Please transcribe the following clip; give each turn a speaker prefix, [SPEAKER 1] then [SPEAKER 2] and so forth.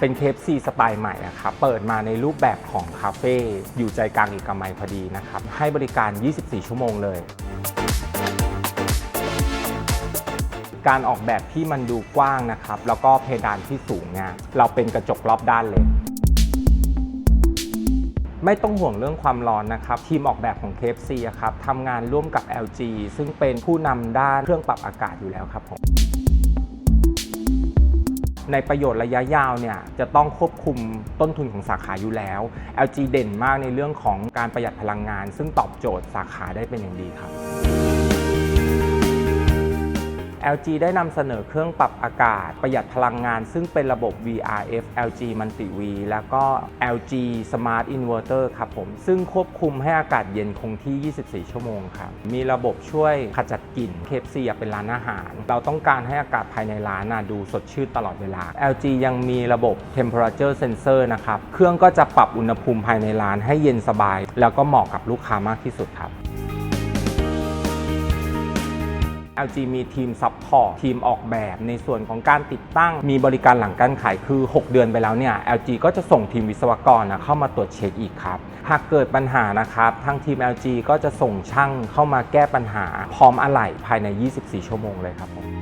[SPEAKER 1] เป็นเคฟซีสไตล์ใหม่นะครับ เปิดมาในรูปแบบของคาเฟ่อยู่ใจกลางเอกมัยพอดีนะครับ ให้บริการ 24 ชั่วโมงเลย การออกแบบที่มันดูกว้างนะครับ แล้วก็เพดานที่สูงเนี่ยเราเป็นกระจกรอบด้านเลย ไม่ต้องห่วงเรื่องความร้อนนะครับ ทีมออกแบบของ KFC อะครับทำงานร่วมกับ LG ซึ่งเป็นผู้นำด้านเครื่องปรับอากาศอยู่แล้วครับผม ในประโยชน์ระยะยาวเนี่ยจะต้องควบคุมต้นทุนของสาขาอยู่แล้ว LG เด่นมากในเรื่องของการประหยัดพลังงาน ซึ่งตอบโจทย์สาขาได้เป็นอย่างดีครับ LG ได้นำเสนอเครื่องปรับอากาศ ประหยัดพลังงาน ซึ่งเป็นระบบ VRF LG Multi V แล้วก็ LG Smart Inverter ครับผม ซึ่งควบคุมให้อากาศเย็นคงที่ 24 ชั่วโมงครับ มีระบบช่วยขจัดกลิ่น KFC อะเป็นร้านอาหาร เราต้องการให้อากาศภายในร้านน่ะดูสดชื่นตลอดเวลา LG ยังมีระบบ Temperature Sensor นะครับ เครื่องก็จะปรับอุณหภูมิภายในร้านให้เย็นสบาย แล้วก็เหมาะกับลูกค้ามากที่สุดครับ LG มีทีมซัพพอร์ตทีมออกแบบในส่วนของการติดตั้ง มีบริการหลังการขายคือ 6 เดือนไปแล้วเนี่ย LG ก็จะส่งทีมวิศวกรนะเข้ามาตรวจเช็คอีกครับ หากเกิดปัญหานะครับทางทีม LG ก็จะส่งช่างเข้ามาแก้ปัญหา พร้อมอะไหล่ภายใน 24 ชั่วโมงเลยครับผม